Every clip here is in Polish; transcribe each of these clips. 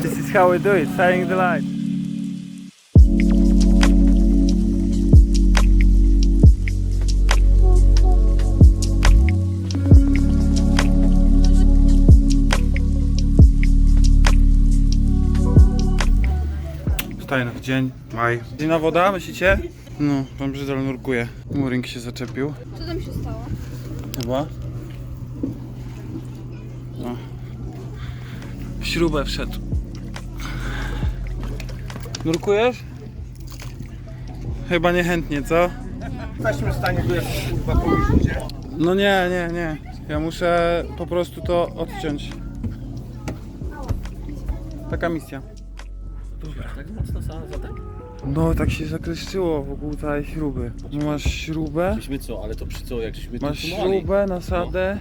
This is how we do it, signing the line. Stajno w dzień, maj. Zimna woda, myślicie? No, pan brzydol nurkuje. Muring się zaczepił. Co tam się stało? Chyba. No. W śrubę wszedł. Nurkujesz? Chyba niechętnie, co? Weźmy stanie tu jakoś kurwa położyć, nie? No nie, nie, nie. Ja muszę po prostu to odciąć. Taka misja. Tak mocno sam zatem? No tak się zakleszczyło wokół całej śruby. No masz śrubę, Żeśmy co, ale to przy co, jak żeśmy masz śrubę, nasadę.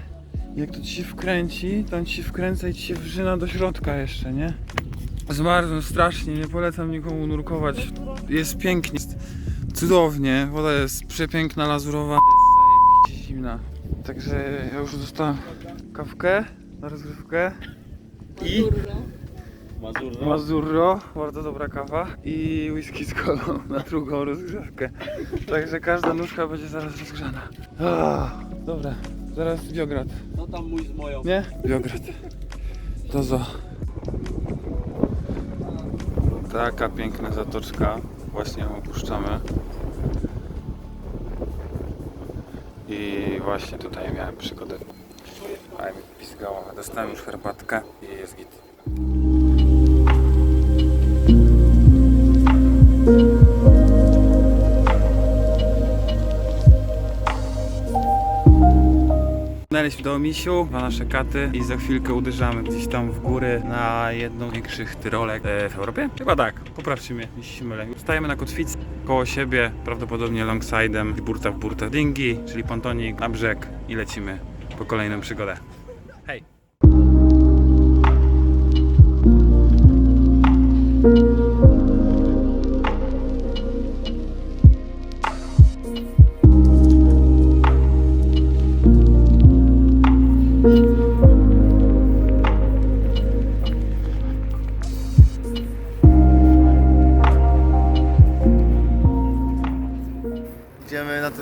Jak to ci się wkręci, to on ci się wkręca i ci się wrzyna do środka jeszcze, nie? Zmarzłem strasznie, nie polecam nikomu nurkować. Jest pięknie, jest cudownie, woda jest przepiękna, lazurowa, jest zajebiście zimna. Także ja już dostałem kawkę na rozgrywkę i Mazurno. Mazurro, bardzo dobra kawa i whisky z kolą na drugą rozgrzewkę. Także każda nóżka będzie zaraz rozgrzana. Ah, dobra, zaraz Biograd. No tam mój z moją. Nie? Biograd. To zo. Taka piękna zatoczka. Właśnie ją opuszczamy. I właśnie tutaj miałem przygodę. A mi pizgało. Dostałem już herbatkę i jest git. Znaleźliśmy do misiu, dwa nasze katy i za chwilkę uderzamy gdzieś tam w góry na jedną z większych tyrolek e, w Europie? Chyba tak, poprawcie mnie, jeśli się mylę. Stajemy na kotwicy koło siebie, prawdopodobnie longside'em, burta w burta dingi, czyli pontonik na brzeg i lecimy po kolejną przygodę.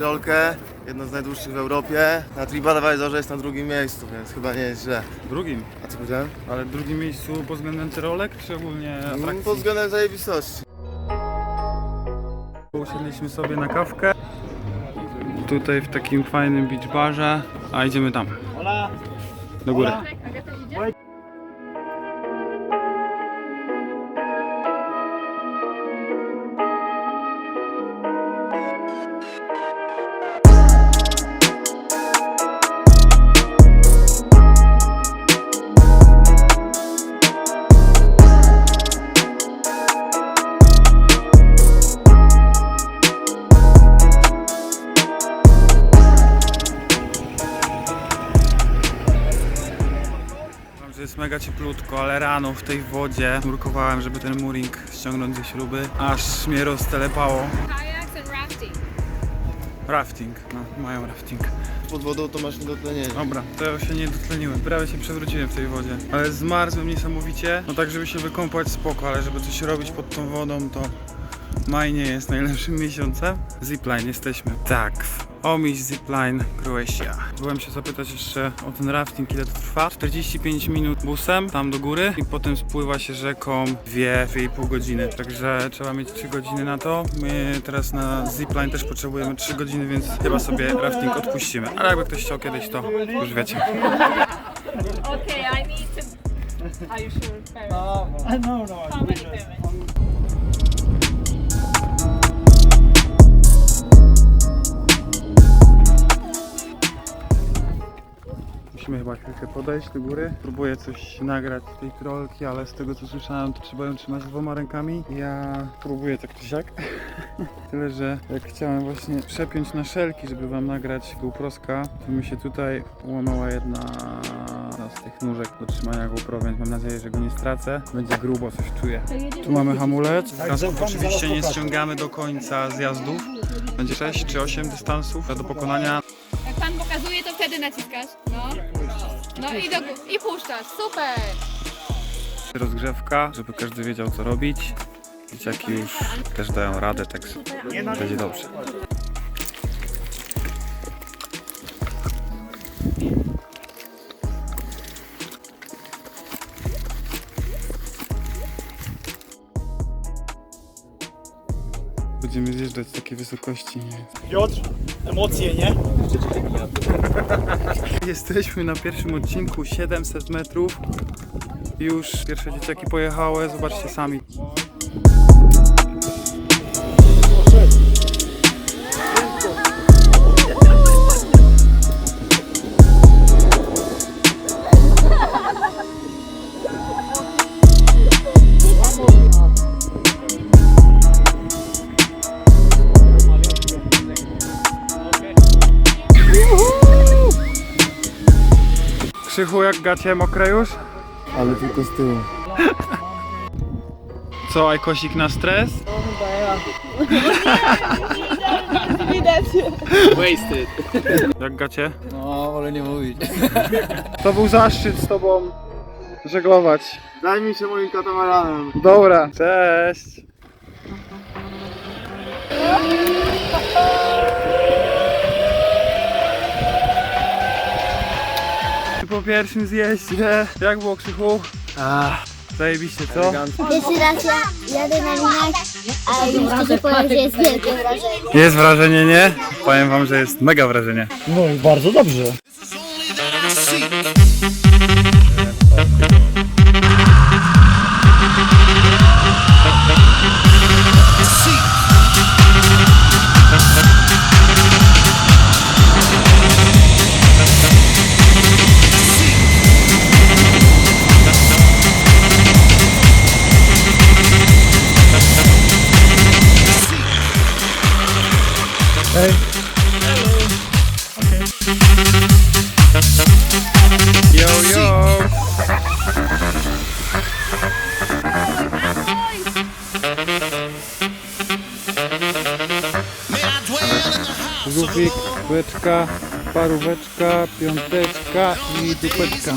Tyrolkę, jedno z najdłuższych w Europie. Na TripAdvisorze jest na drugim miejscu, więc chyba nie jest źle. Drugim, A co powiedziałem? ale w drugim miejscu pod względem tyrolek, czy ogólnie Mm, atrakcji? Pod względem zajebistości. Usiedliśmy sobie na kawkę. Tutaj w takim fajnym beach barze, a idziemy tam. Do góry. Jest mega cieplutko, ale rano w tej wodzie nurkowałem, żeby ten mooring ściągnąć ze śruby, aż mnie roztelepało. Kajaks and rafting. Rafting, no, mają rafting. Pod wodą to masz niedotlenienie. Dobra, to ja się nie dotleniłem, prawie się przewróciłem w tej wodzie. Ale zmarzłem niesamowicie, no tak żeby się wykąpać spoko, ale żeby coś robić pod tą wodą to maj nie jest najlepszym miesiącem. Zipline jesteśmy. Tak, w Omisz Zipline Croatia. Byłem się zapytać jeszcze o ten rafting, ile to trwa. 45 minut busem tam do góry i potem spływa się rzeką 2-2,5 godziny. Także trzeba mieć 3 godziny na to. My teraz na Zipline też potrzebujemy 3 godziny, więc chyba sobie rafting odpuścimy. Ale jakby ktoś chciał kiedyś, to już wiecie. Okay, I need to. Are you sure? Parents? No, no. How many parents? Chyba chwilkę podejść do góry. Próbuję coś nagrać z tej trolki, ale z tego co słyszałem, to trzeba ją trzymać dwoma rękami. Ja próbuję tak czy siak. Tyle, że jak chciałem właśnie przepiąć na szelki, żeby wam nagrać GoProska, to mi się tutaj łamała jedna z tych nóżek do trzymania GoPro, więc mam nadzieję, że go nie stracę. Będzie grubo, coś czuję. Tu mamy hamulec. Kasków oczywiście nie ściągamy do końca zjazdów. Będzie 6 czy 8 dystansów do pokonania. Jak pan pokazuje, to wtedy naciskasz. No. No i do gó- i puszczasz. Super. Rozgrzewka, żeby każdy wiedział co robić. Dzieciaki już też dają radę, także będzie dobrze. Będziemy zjeżdżać z takiej wysokości. Piotr, emocje, nie? Jesteśmy na pierwszym odcinku 700 metrów. Już pierwsze dzieciaki pojechały, zobaczcie sami. Krzychu, jak gacie mokre już? Ale tylko z tyłu. Co, Ajkosik na stres? Wasted. Jak gacie? No, wolę nie mówić. To był zaszczyt z tobą żeglować. Zajmij się moim katamaranem. Dobra, cześć. Po pierwszym zjeździe, jak było Krzychu? Zajebiście, co? Pierwszy raz ja jadę na linach, a już szczerze powiem, że jest wielkie wrażenie. Jest wrażenie, nie? Powiem wam, że jest mega wrażenie. No i bardzo dobrze. Żółwik, beczka, paróweczka, piąteczka i dupeczka.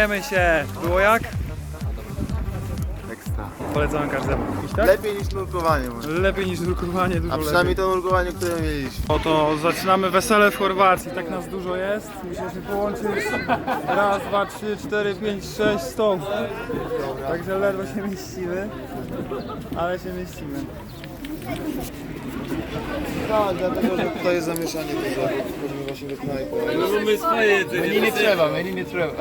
Pakujemy się. Było jak? Ekstra. Polecamy każdemu. Iść tak? Lepiej niż nurkowanie może. Lepiej niż nurkowanie, dużo A przynajmniej lepiej. to nurkowanie, które mieliśmy. Oto zaczynamy wesele w Chorwacji. Tak nas dużo jest. Musieliśmy połączyć raz, dwa, trzy, cztery, pięć, sześć stołów. Także ledwo się mieścimy, ale się mieścimy. Tak, dlatego, że tutaj jest zamieszanie dużo. Wchodzimy właśnie do knajpy. Mamy swoje jedzenie. Nie trzeba, menu nie trzeba.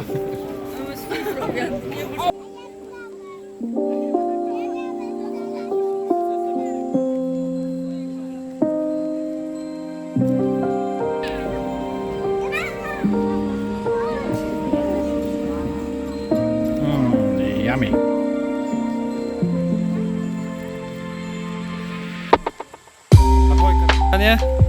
Mmm, yummy. Ahoj, kapitanie.